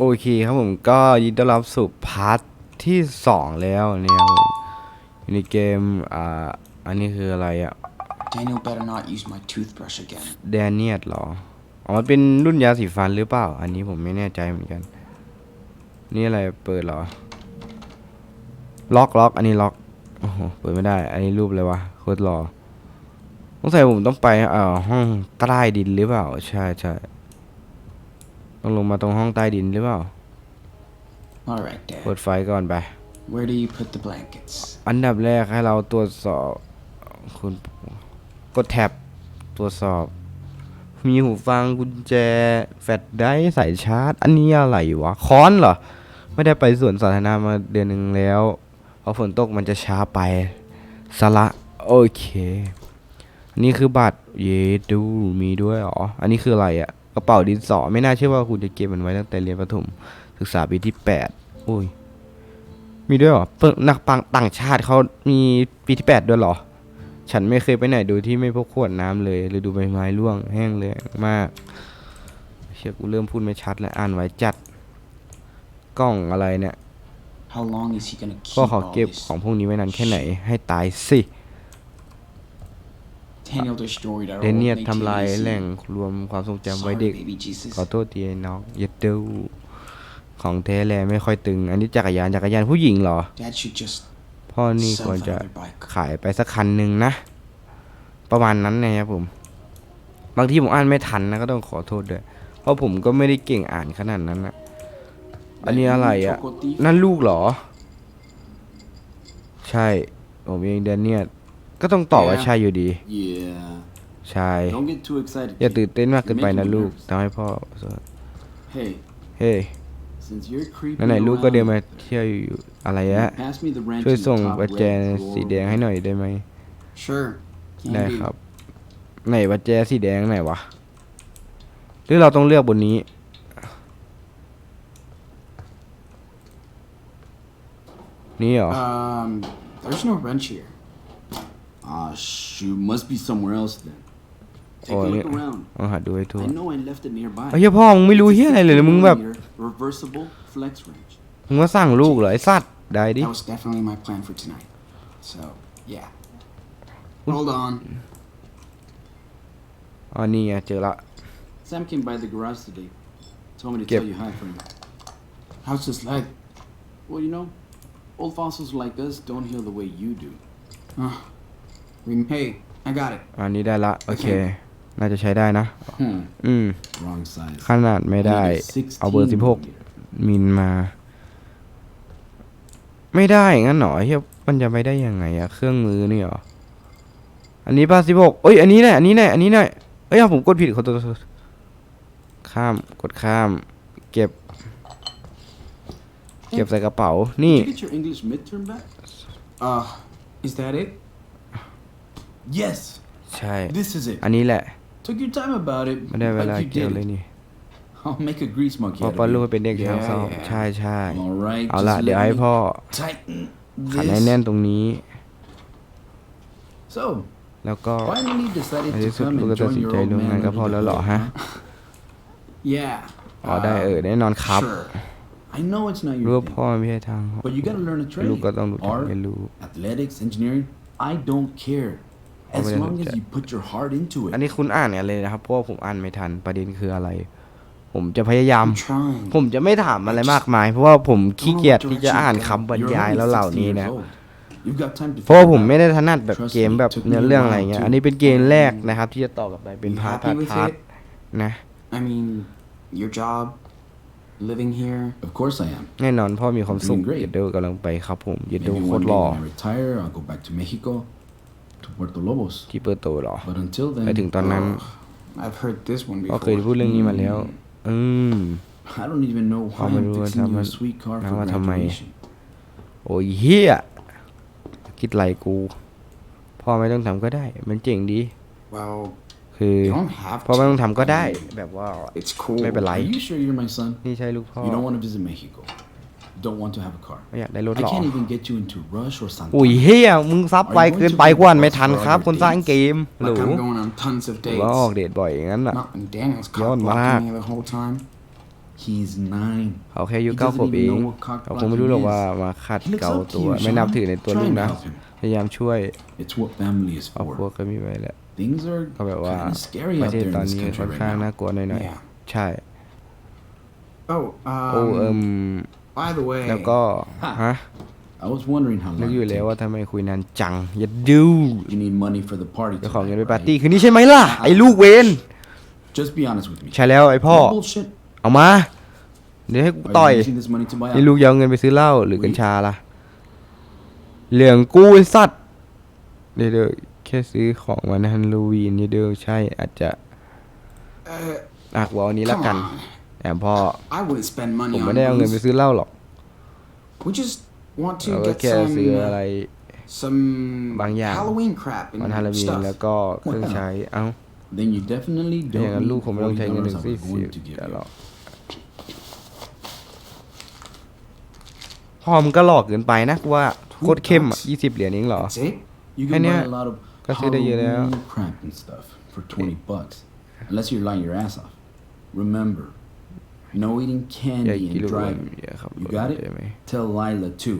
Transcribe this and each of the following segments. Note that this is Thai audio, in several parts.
โอเคครับผมก็ยินดีต้อนรับสู่พาร์ทที่สองแล้วเนี่ยครับผมอยู่ในเกมอ่าอันนี้คืออะไรอะ Daniel better not use my toothbrush again. แดเนียดหรออ๋อมันเป็นรุ่นยาสีฟันหรือเปล่า อันนี้ผมไม่แน่ใจเหมือนกัน นี่อะไรเปิดเหรอ ล็อกล็อกอันนี้ล็อกโอ้โหเปิดไม่ได้ อันนี้รูปเลยวะโคตรหล่อสงสัยผมต้องไปเอ่อห้องใต้ดินหรือเปล่า ใช่ใช่ ต้องลงมาตรงห้องใต้ดินหรือเปล่า Alright, เปิ Dad. ดไฟก่อนไป Where do you put the blankets? อันดับแรกให้เราตรวจสอบคุณกดแท็บตรวจสอบ มีหูฟังกุญแจ แฟลชไดรฟ์สายชาร์จ อันนี้อะไรวะค้อนเหรอ ไม่ได้ไปสวนสาธารณะมาเดือนหนึ่งแล้วพอฝนตกมันจะช้าไปสละโอเค อันนี้คือบัตรเยดูมีด้วยเหรอ อันนี้คืออะไรอะ กระเป๋าดินสอไม่น่าเชื่อว่าคุณจะเก็บมันไว้ตั้งแต่เรียนประถมศึกษาปีที่แปดโอ้ย มีด้วยเหรอเปิดนักปังต่างชาติเขามีปีที่แปดด้วยเหรอ ฉันไม่เคยไปไหนโดยที่ไม่พกขวดน้ำเลยหรือดูใบไม้ร่วงแห้งเลยมาก เชื่อกูเริ่มพูดไม่ชัดแล้วอ่านไว้จัดกล้องอะไรเนี่ย How long is he gonna keep ก็ขอ all เก็บ this? ของพวกนี้ไว้นานแค่ไหนให้ตายสิ Daniel destroyed our เดนเนีย old ทำลาย ATC. แหล่งรวมความทรงจำไว้ Sorry, เด็ก baby Jesus. ขอโทษทีไอ้น้องอย่าดูของแท้แลไม่ค่อยตึง อันนี้จักรยานจักรยานผู้หญิงเหรอ Dad should just พ่อนี่ควร sell จะ that other bike. ขายไปสักคันหนึ่งนะ ประมาณนั้นนะครับผม บางทีผมอ่านไม่ทันนะก็ต้องขอโทษด้วย เพราะผมก็ไม่ได้เก่งอ่านขนาดนั้นนะอันนี้อะไรอะ Choco thief. นั่นลูกเหรอ ใช่ ผมเองเดนเนียล ก็ต้องตอบว่า Yeah. ใช่อยู่ดี Yeah. ใช่ Don't get too excited. อย่า kid. ตื่นเต้นมากเกินไปนะ You're making ลู me ก nervous. ทำให้พ่อ Hey, เฮ้ย since you're creeping ไหนๆลูกก็ around, เดินมาเที่ยวอยู่อะไรอะ pass me the wrench ช่วย in the ส่ง top ประแจ red drawer สีแดงให้หน่อยได้ไหม Sure. Can ได้ do. ครับ ไหนประแจสีแดงไหนวะ หรือเราต้องเลือกบนนี้ นี่เหรอ Um, there's no wrench here. Ah, shoot. Must be somewhere else then. Take Oh, a look yeah. around. เอาหาดูให้ทั่ว I know I left it nearby. ไอ้เหี้ยพ่อมึงไม่รู้เฮียอะไรเลยนะมึงแบบ 16mm reversible flex wrench. มึงมาสั่งลูกเหรอไอ้สัตว์ ได้ดิ That was definitely my plan for tonight. So, yeah. Hold on. อ๋อนี่ไงเจอละ Sam came by the garage today. Told me to Yep. tell you hi for him. How's his leg? Well, you know, old fossils like us don't heal the way you do. Uh, we- hey, I got it. อันนี้ได้ละ โอเค น่าจะใช้ได้นะ Hmm. อืม Wrong size. ขนาดไม่ได้ I need a เอาเบอร์16สิบหก millimeter. มิลมา ไม่ได้งั้นเหรอเฮียมันจะไม่ได้ยังไงอะเครื่องมือนี่เหรอ อันนี้ป่ะสิบหกเอ้ย อันนี้แหละอันนี้แหละอันนี้แหละเอ้ยเอาผมกดผิดขอโทษขอโทษข้ามกดข้าม เก็บ เก็บใส่กระเป๋า นี่ Did you get your English midterm back? Uh, is that it? Yes. ใช่ This is it. อันนี้แหละ Took your time about it. ไม่ได้เวลา but you เกี่ยว did เลย it. นี่ I'll make a grease monkey เพราะ out ป้า of ลูก you. เป็นเด็กทางซ้อม Yeah. ใช่ใช่ All right. เอา just ละ let เดี๋ยวให้ me พ่อ tighten ขันให้แน่น this. ตรงนี้ So, แล้วก็ finally decided ใน to ที่สุด come ลูก and ก็ตัด join สิน your ใจ old ร่วมงาน man กับพ่อ under แล้ว the เหรอ hood, ฮะ huh? Yeah. อ๋อได้เออแน่นอนครับ Sure. I know it's not รู้ your ว่า thing, พ่อไม่ใช่ทาง but you gotta learn a ลูก trade. ก็ต้องรู้จัก Art, เรียนรู้ athletics, engineering. I don't care. As Oh, yeah, long as yeah. you put your heart into อัน it. นี้คุณอ่านอะไรนะครับเพราะว่าผมอ่านไม่ทันประเด็นคืออะไร ผมจะพยายาม I'm trying. ผมจะไม่ถามอะไรมากมาย เพราะว่าผมขี้เกียจที่จะอ่านคำบรร You're ยาย only แล้วเหล่า16นี้ years นะ old. You've got time to เพราะว่า figure ผม it ไม่ out. ได้ถนัดแบบ Trust เกม me, แบบ took me เนื้อ a เรื่องอะไร while เงี้ย too. อันนี้เป็นเกมแรกนะครับ ที่จะต่อกับไปเป็น You พาร์ท happy พาร์ท with พาร์ท it? นะ I mean, your job, living here. Of course I am. แน่นอนพ่อมีความสุข Doing great. เย็ดเดอกำลังไปครับผมเย็ดเด Maybe โคต one ร day หล่อ when I retire, I'll go back to Mexico, to Puerto Lobos. ที่เปิดโตหรอ But until ไป then, ถึงตอนนั้น I've heard this one ก็ before. เคยพูดเรื่องนี้มาแล้ว อืม I don't even know why How I'm many words fixing you a have I- sweet car now for what am I- graduation. โอ้ยเฮียคิดไรกู พ่อไม่ต้องทำก็ได้ มันเจ๋งดี Well, คือ you don't have พ่อไม่ต้อง to. ทำก็ได้ แบบว่า It's cool. ไม่เป็นไร Are you sure you're my son? นี่ใช่ลูกพ่อ You don't want to visit Mexico. You don't want to have a car. ไม่อยากได้รถ I หรอ can't even get you into Rush or Santa. อุ้ยเฮียมึงซับไวเกินไปกว่าไม่ทันครับ คนสร้างเกมห Like รู I'm going on tons of หรือว่าออก dates. เดทบ่อยอย่างนั้นอะ Not when Daniel's Yawn cock blocking back. me the whole time. He's nine. เขาแค่อายุ He เก้าขวบ doesn't เอ even ง know what cock เขาคงไม่รู้หรอกว่ามาขัด He looks เกา up to ตัว you, ไม่นับ Sean. ถือในตัว Try ลูก and นะ help him. พยายามช่วย It's what family is ครอบครัว for. ก็มีไว้แหละ Things are ก็แบบว่า kind of scary ประ out เทศ there ตอน in this นี้ country ค่อนข้าง right น่า now. กลัวหน่อย Yeah. ๆ ใช่ Oh, โอ้เอิม um, by the way, แล้วก็ฮะ I was wondering how นึก long อยู่ it แล้ว take. ว่าทำไมคุยนานจัง อย่าดู You need money for the party จะขอเงินไป tonight, ปาร์ตี้ right? คืนนี้ใช่ไหมล่ะ ไอ้ลูกเวน Just be honest with me. ใช่แล้วไอ้พ่อ No bullshit. เอามา เดี๋ยวให้กู Are ต่อย you using this money to buy นี่ out? ลูกจะเอาเงินไปซื้อเหล้าหรือกัญชาล่ะ เหลืองกูไอ้สัตว์ เดี๋ยวเดี๋ยวแค่ซื้อของวันฮันโลวีนนี่เดียวใช่อาจจะ Uh, อะกูเอาอันนี้ละ come กัน on. แอมพ่อ I wouldn't spend ผม money ไม่ on ได้เอาเงินไป booze. ซื้อเหล้าหรอก We just want เรา to ก็ get แค่ซื้อ some อะไร some บางอย่าง Halloween crap วัน and ฮาโลวีน stuff. แล้วก็เครื่องใช้ เอ้า Then you definitely อย่าง don't นั้น need ลูกผมไม่ต้องใช้เงินถึง $40 I สี่ was สิบ going to give แต่หร you. อกพ่อมึงก็หลอกเกินไปนะกูว่าโคตรเข้มอะยี่สิบเหรียญเองเหรอ That's it? You And can buy yeah, a lot of ก็ซื้อได้เยอะแล้ว Halloween crap and stuff for 20 bucks. Unless you're lying your ass off. Remember, no eating อย่า candy กิน and ลูกบอล driving. เยอะครับ You got ใช่ไหม it? Tell Lila too.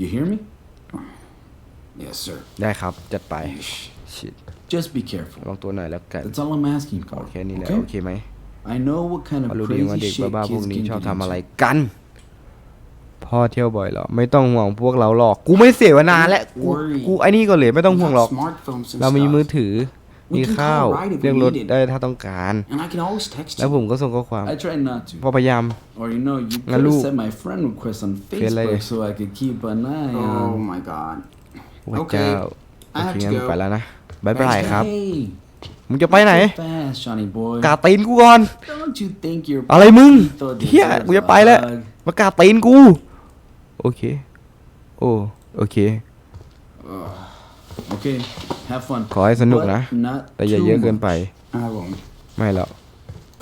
You hear me? Yes, sir. ได้ครับ จัดไป Yeesh. ชิด Just be ระ careful. วังตัวหน่อยแล้วกัน That's all I'm asking โอ for. เคนี่แหละ Okay? โอเคไหม I know what kind พอ of รู้ดีว่า crazy เด็ก shit บ้าๆพว kids กนี้ can ชอบ get ทำอะไร into. กัน พ่อเที่ยวบ่อยเหรอ ไม่ต้องห่วงพวกเราหรอก กูไม่เสียเวลาแล้วกู Worry. กูไอ้นี่ก็เลยไม่ต้อง We ห่วง got หรอก smartphones and เรามี stuff. มือถือ We มี can ข้าว call right if we เรียกรถ need it. ได้ถ้าต้องการ And I can always text แล้ว you. ผมก็ส่งข้อความ I try not to. พอพยายาม Or you know, you Nga could lu. have set my friend request on Feel like Facebook it. so I could keep an eye Oh on. my god. พระเจ้า I โอ have เค to งั้น go. ไปแล้วนะบายบายครับ Hey, มึงจะไปไหน so fast, Johnny boy. กาตีนกูก่อน Don't you think your อะไรมึง Pito เฮีย deserves กูจะไปแล้ว a hug? มากาตีนกู โอเค โอ้โอเค Okay, have fun. ขอให้สนุกนะ But not แต่อย่า too เยอะเกิน much. ไป I won't. ไม่หรอก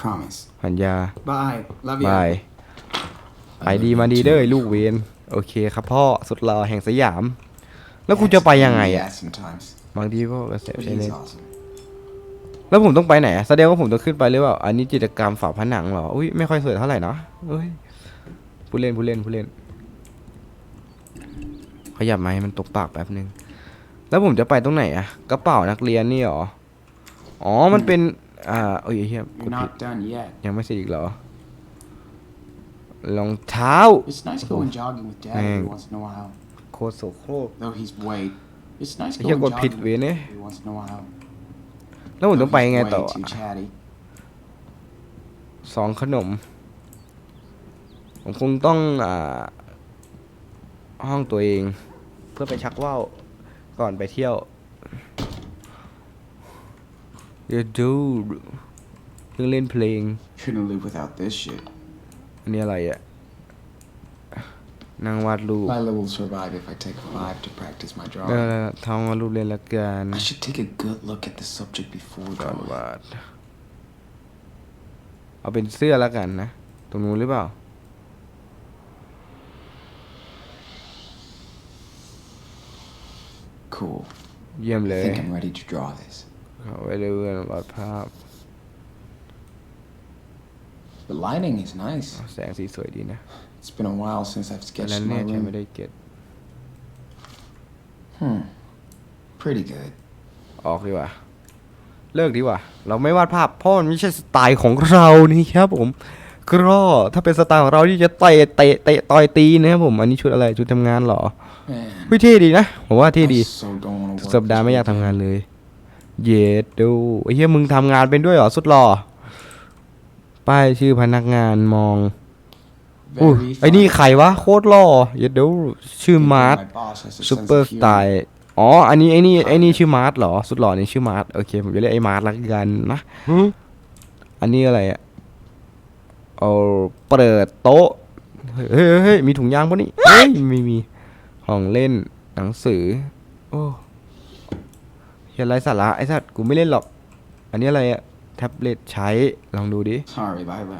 Promise. สัญญา Bye. Love you. บาย I ไป love ดี you มาดี too. เด้อไอ้ลูกเวนโอเคครับพ่อสุดหล่อแห่งสยาม แล้วกูจะไปยังไงอะ Yeah, sometimes. บางทีพ่อก็เสีย But ใช้ he's เน็ต awesome. แล้วผมต้องไปไหนอะแสดงว่าผมต้องขึ้นไปหรือเปล่า อันนี้จิตรกรรมฝาผนังเหรอ อุ้ยไม่ค่อยสวยเท่าไหร่เนาะเอ้ยผู้เล่นผู้เล่นผู้เล่น ขยับมาให้มันตกปากแป๊บนึง แล้วผมจะไปตรงไหนอะกระเป๋านักเรียนนี่หรอ อ๋อ มันเป็น อ่าเอ้ยเฮียก You're ดผิด not done yet. ยังไม่เสร็จอีกเหรอรองเท้า It's nice going jogging with Dad Man. every once in a while. โคตรโสโครก Though he's white. It's nice ไอ้เหี้ย going กดผิด jogging เว้ยเนี่ย every once in a while. แล้วผมต้อง Though ไป he's ยังไง way ต่อ too chatty. สองขนม ผมคงต้องอ่าห้องตัวเอง เพื่อไปชักว่าว ก่อนไปเที่ยวเดี๋ยวดูเรื่องเล่นเพลง Couldn't live without this shit. อันนี้อะไรอะนั่งวาดรูป Lila will survive if I take five to practice my เอ drawing. อทำวาดรูปเล่นละกัน I should take a good look at the subject before ก่อน drawing. วาด เอาเป็นเสื้อแล้วกันนะ ตรงนู้นหรือเปล่า Cool. เยี่ยมเล I ย think I'm ready to draw this. เอาไว้เรื่อยๆวาดภาพ The lighting is nice. แสงสีสวยดีนะ It's been a while since I've อันนั้น sketched เนี่ my ยใช้ไม่ room. ได้เก็ต Hmm. Pretty good. ออกดีกว่า เลิกดีกว่า เราไม่วาดภาพเพราะมันไม่ใช่สไตล์ของเรานี่ครับผม ก็ถ้าเป็นสไตล์ของเราที่จะเตะเตะเตะต่อยตีนะครับผม อันนี้ชุดอะไรชุดทำงานเหรอ Man, เฮ้ยเท่ดีนะผมว่าเท่ดีสัปดาห์ไม่อยากทำงานเลย เย็ดดูไอ้เหี้ยมึงทำงานเป็นด้วยเหรอสุดหล่อป้ายชื่อพนักงานมองอุ้ยไอ้นี่ใครวะโคตรหล่อเย็ดดูชื่อมาร์ทซูเปอร์สไตล์อ๋อ อันนี้ไอ้นี่ไอ้นี่ชื่อมาร์ทเหรอ สุดหล่อนี่ชื่อมาร์ทโอเคผมจะเรียกไอ้มาร์ทละกันนะ อันนี้อะไรอะ เอาเปิดโต๊ะเฮ้ยเฮ้ยเฮ้ยมีถุงยางปะนี่เฮ้ยไม่มีของเล่นหนังสือ โอ้เฮียไรสาระไอ้สัตว์กูไม่เล่นหรอก อันนี้อะไรอะแท็บเล็ตใช้ลองดูดิ Sorry, Lila.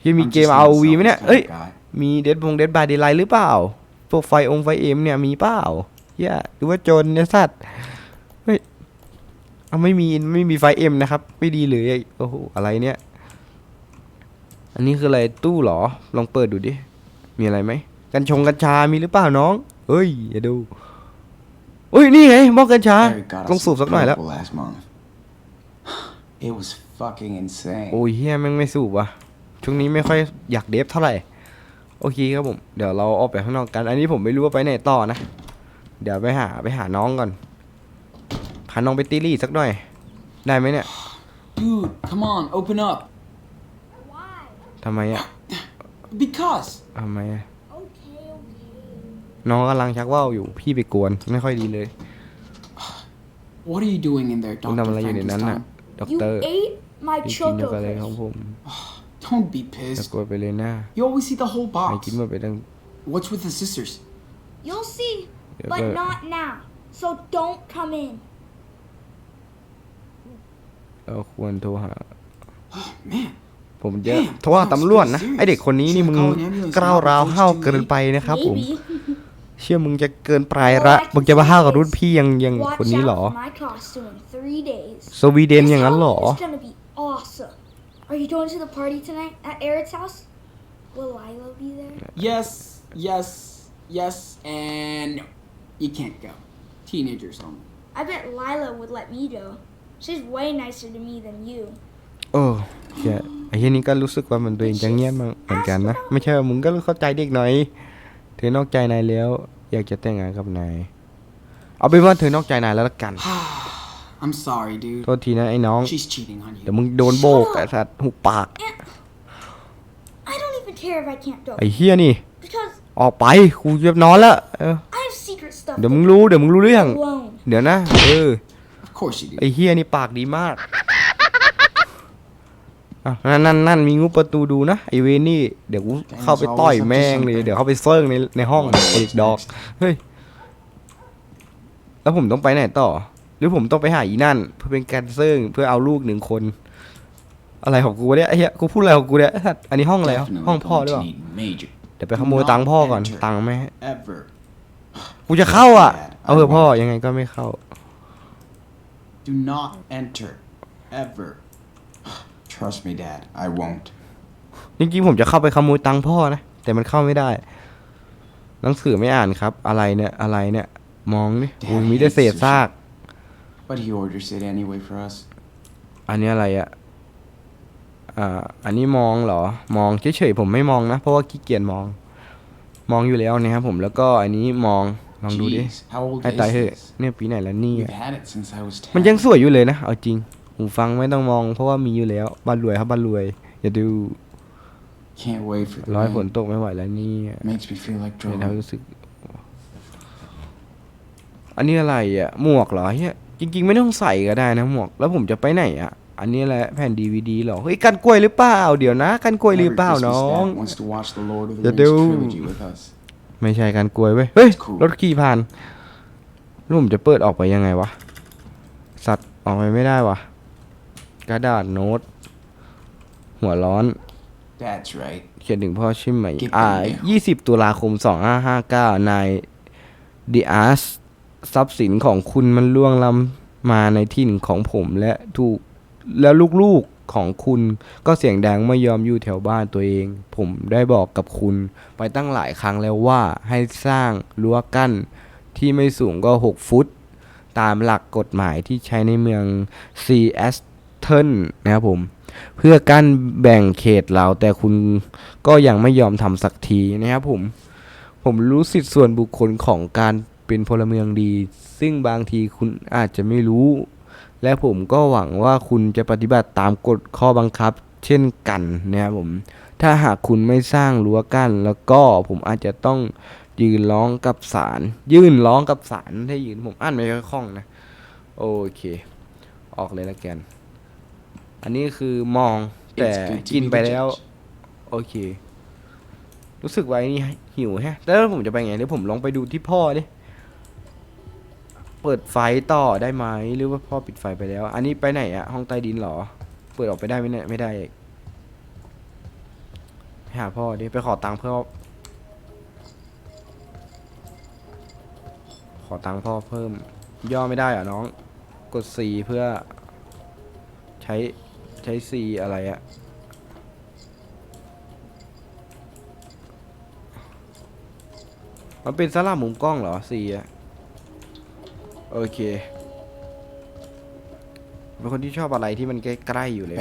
เฮียมี I'm เกม just not a ROV ไหมเนี่ย selfish เอ้ย type guy. มีเดดบงเดดบายเดไลหรือเปล่า พวกไฟองไฟเอ็มเนี่ยมีเปล่าเฮียหรือว่าโจรเนี่ยสัตว์ เฮ้ย เอาไม่มีไม่มีไฟเอ็มนะครับ ไม่ดีเลยโอ้โห อะไรเนี่ย อันนี้คืออะไรตู้เหรอ ลองเปิดดูดิ มีอะไรไหม กัญชงกัญชา มีหรือเปล่าน้องเฮ้ยอย่าดูเฮ้ยนี่ไงบอกกัญชา Eric got ต้อง us สูบ some สักหน่อยแล้ว purple last month. It was fucking insane. โอ้ยเฮียแม่งไม่สูบว่ะ ช่วงนี้ไม่ค่อยอยากเดฟเท่าไหร่ โอเคครับผม เดี๋ยวเราออกไปข้างนอกกัน อันนี้ผมไม่รู้ว่าไปไหนต่อนะ เดี๋ยวไปหาไปหาน้องก่อน พาน้องไปตีลี่สักหน่อย ได้ไหมเนี่ย Dude, come on, open up. Why? ทำไมอะ Because. ทำไมอะ Okay, okay. น้องกำลังชักว่าวอยู่ พี่ไปกวน ไม่ค่อยดีเลย What are you doing in there, คุณทำอะไร Dr. อยู่ในนั้นน่ะ Frankenstein? ด็อก You เตอร์ ate my พี่กินช็อกโกแลตของ chocolate. ผม Don't be จะ pissed. กลัวไปเลยนะ You always eat the whole ไม่ box. กินหมดไปตั้ง What's with the sisters? You'll see, Yeah, but but- not now. So don't come in. เราควรโทรหา Man, ผมจะ Damn, โทรหาตำรวจนะ serious. ไอเด็กคนนี้นี่มึง Should I call an ambulance กล้าวร้าว now before it's ห้าว too เกิน late? ไปนะครับ ผม Maybe. เชื่อมึงจะเกินปลายละมึงจะมาห้าวกับรุ่นพี่ยังยังคน Watch นี้เหรอ out for my costume in three days. สวีเดนอย่างนั้นเหรอ It's gonna be awesome. Are you going to the party tonight at Eric's house? Will Lila be there? Yes, yes, yes, and no. You can't go. Teenagers only. I bet Lila would let me go. She's way nicer to me than you. โอ้เหี้ยไอ้เหี้ยนี่ก็รู้สึกว่ามันตัวเองจะเงียบเหมือนกันนะไม่ใช่ว่ามึงก็เข้าใจเด็กหน่อย เธอนอกใจนายแล้ว อยากจะแต่งงานกับนายเอาเป็นว่าเธอนอกใจนายแล้วละกัน I'm sorry, dude. โทษทีนะไอ้น้อง She's cheating on เดี๋ยว you. มึงโดนโบกไอ้สัตว์หุบปาก I don't even care if I can't go. ไอ้เฮียนี่ Because ออกไปกูจะนอนแล้วเออ I have secret stuff เดี๋ยว to มึง do รู้เดี๋ยวมึงรู้เรื่อง alone. เดี๋ยวนะ เออ Of course you do. ไอ้เฮียนี่ปากดีมาก อะนั่นนั่นนั่นมีงูประตูดูนะไอเวรนี่เดี๋ยวกูเข้าไปต่อยแม่งเลยเดี๋ยวเข้าไปเซิร์งในในห้องเอกดอกเฮ้ยแล้วผมต้องไปไหนต่อ หรือผมต้องไปหาอีนั่น เพื่อเป็นการเซิร์งเพื่อเอาลูกหนึ่งคน อะไรของกูวะเนี่ยไอ้เหี้ยกูพูดอะไรของกูเนี่ยไอ้สัตว์อันนี้ห้องอะไรอะ Definitely ห้องพ่อหรือเป going ล่า to need major. เดี๋ยวไปขโมยตังค์พ่อก่อนตังค์แม่ Ever. กูจะเข้าอะ เอาเถอะพ่อยังไงก็ไม่เข้า Do not enter. Ever. Trust me, Dad. I won't. จริงๆผมจะเข้าไปขโมยตังค์พ่อนะ แต่มันเข้าไม่ได้ หนังสือไม่อ่านครับ อะไรเนี่ยอะไรเนี่ย มองนี่โอ้ยมีแต่เศษซาก But he orders it anyway for us. อันนี้อะไรอะอ่า อันนี้มองเหรอ มองเฉยๆผมไม่มองนะ เพราะว่าขี้เกียจมอง มองอยู่แล้วนะครับผมแล้วก็อันนี้มองลองดูดิ Jeez, how old ให้ is ตายเถอะ this? เนี่ยปีไหนแล้วเนี่ We've ย had it since I was 10. มันยังสวยอยู่เลยนะ เอาจริง หูฟังไม่ต้องมองเพราะว่ามีอยู่แล้วบ้านรวยครับบ้านรวย อย่าดู Can't wait for the ร้อยฝน rain. ตกไม่ไหวแล้วเนี่ย Makes me feel like เดี๋ยวเรา drawing. รู้สึก อันนี้อะไรอะ หมวกเหรอเฮียจริง ๆ ไม่ต้องใส่ก็ได้นะหมวก แล้วผมจะไปไหนอะ อันนี้แหละแผ่นดีวดีหรอ เฮ้ยกันกล้วยหรือเปล่า เดี๋ยวนะ กันกล้วยหรือ Every เปล่า Christmas น้อง Dad wants to watch the Lord of the Ya Rings do. trilogy with us. ไม่ใช่กันกล้วยเว้ย เฮ้ย Cool รถขี่ผ่านแล้วผมจะเปิดออกไปยังไงวะ สัตว์ออกไปไม่ได้วะ กระดาษโน้ต หัวร้อน That's right. เขียนถึงพ่อใช่ไหม เก็บอ่าไปแล้วยี่สิบตุลาคมสองห้าห้าเก้านายดิอาสทรัพย์สินของคุณมันล่วงล้ำมาในที่นของผมและถูกแล้วลูกๆของคุณก็เสียงดังไม่ยอมอยู่แถวบ้านตัวเอง ผมได้บอกกับคุณไปตั้งหลายครั้งแล้วว่าให้สร้างรั้วกั้นที่ไม่สูงก็ 6 ฟุต ตามหลักกฎหมายที่ใช้ในเมืองซีแอส เทนนะครับผมเพื่อกั้นแบ่งเขตเราแต่คุณก็ยังไม่ยอมทำสักทีนะครับผม ผมรู้สิทธิส่วนบุคคลของการเป็นพลเมืองดี ซึ่งบางทีคุณอาจจะไม่รู้ และผมก็หวังว่าคุณจะปฏิบัติตามกฎข้อบังคับ เช่นกันนะครับผม ถ้าหากคุณไม่สร้างรั้วกั้นแล้วก็ผมอาจจะต้องยืนร้องกับศาลยื่นร้องกับศาลถ้ยืนผมอ่านไม่ค่อยคล่องนะ โอเค ออกเลยละกัน อันนี้คือมองแต่ It's good to กิน be ไป the แล้ว judge. โอเค รู้สึกว่าไอ้นี่หิวแฮะ แล้วผมจะไปไงเดี๋ยวผมลองไปดูที่พ่อดิเปิดไฟต่อได้ไหมหรือว่าพ่อปิดไฟไปแล้ว อันนี้ไปไหนอะห้องใต้ดินเหรอ เปิดออกไปได้ไหมเนี่ยไม่ได้อีกไปหาพ่อดิไปขอตังค์เพื่อขอตังค์พ่อเพิ่ม ย่อไม่ได้เหรอะน้อง กด C เพื่อใช้ ใช้ซีอะไรอะมันเป็นสลับมุมกล้องเหรอซีอะโอเคเป็นคนที่ชอบอะไรที่มันใกล้ๆอยู่เลย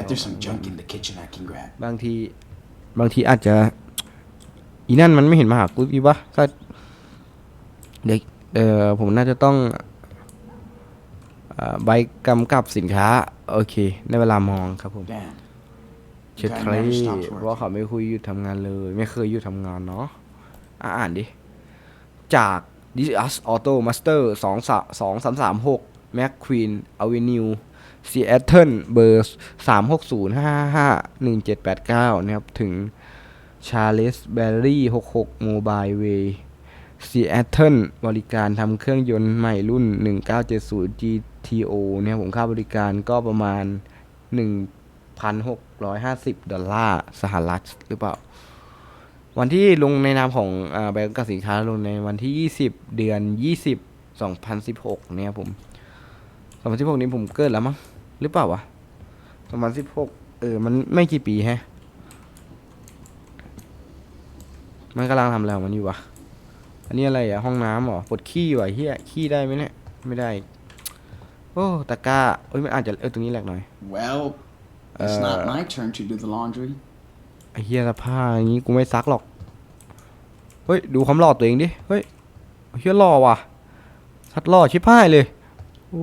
บางที บางทีอาจจะ อีนั่นมันไม่เห็นมาหากูอีวะก็เด็กเออผมน่าจะต้อง ใบกำกับสินค้า โอเค ในเวลามองครับผม Dan, เช็ด guy ทะเล never stops เพราะว่า working. เขาไม่คุยหยุดทำงานเลย ไม่เคยหยุดทำงานเนาะอะอ่านดิ จาก d i s Auto Master 2 2 3 3 6 Mac Queen Avenue Seattle เบอร์3 6 0 5 5 1 7 8 9 นะครับ ถึง Charles Berry 66 Mobile Way Seattle บริการทำเครื่องยนต์ใหม่รุ่น 1970 GTO เนี่ยผมค่าบริการก็ประมาณ 1,650 ดอลลาร์สหรัฐหรือเปล่า วันที่ลงในนามของอาใบกำกับสินค้าลงในวันที่ 20 เดือน 20 2016 เนี่ยผม 2016 นี้ผมเกิดแล้วมั้งหรือเปล่าวะ 2016 เออ มันไม่กี่ปีแฮะ มันกำลังทำอะไรของมันอยู่วะ อันนี้อะไรอะห้องน้ำเหรอปวดขี้วะเฮียขี้ได้ไหมเนี่ยไม่ได้ โอ้ตะกร้าเอ้ยมันอาจจะเออตรงนี้แหลกหน่อย well, it's Uh, not my turn to do the laundry. ไอ้เฮียสภาพอย่างงี้กูไม่ซักหรอก เฮ้ยดูความหล่อตัวเองดิ เฮ้ยเฮียหล่อว่ะชัดหล่อชิบหายเลยโอ้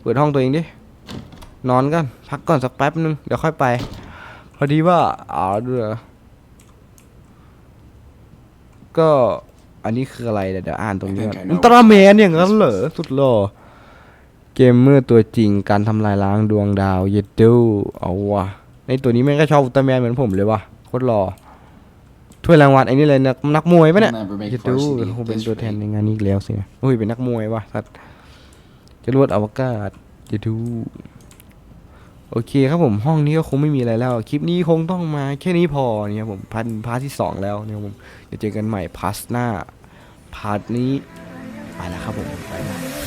เปิดห้องตัวเองดิ นอนกันพักก่อนสักแป๊บนึงเดี๋ยวค่อยไป พอดีว่าอ๋อดูเหรอ ก็อันนี้คืออะไรเดี๋ยวเดี๋ยวอ่านตรงนี้ก่อน I think I know อุลตร้าแมนอย่างนั้นเหรอสุดหล่อเกมเมอร์ตัวจริงการทำลายล้างดวงดาวเยดดูเอาว่ะในตัวนี้แม่งก็ชอบอุลตร้าแมนเหมือนผมเลยว่ะโคตรหล่อถ้วยรางวัลไอ้นี่เลยนักนักมวยปะเนี่ย He'll never make เยดดู varsity คงเป็น this ตัวแทน rate. ในงานนี้อีกแล้วสินะโอ้ยเป็นนักมวยว่ะสัตว์จรวดอวกาศเยดดู โอเคครับผมห้องนี้ก็คงไม่มีอะไรแล้ว คลิปนี้คงต้องมาแค่นี้พอเนี่ยผมพันพาร์ทที่สองแล้วเนี่ยผมเดี๋ยวเจอกันใหม่พาร์ทหน้าพาร์ทนี้ไปแล้วครับผมไปแล้ว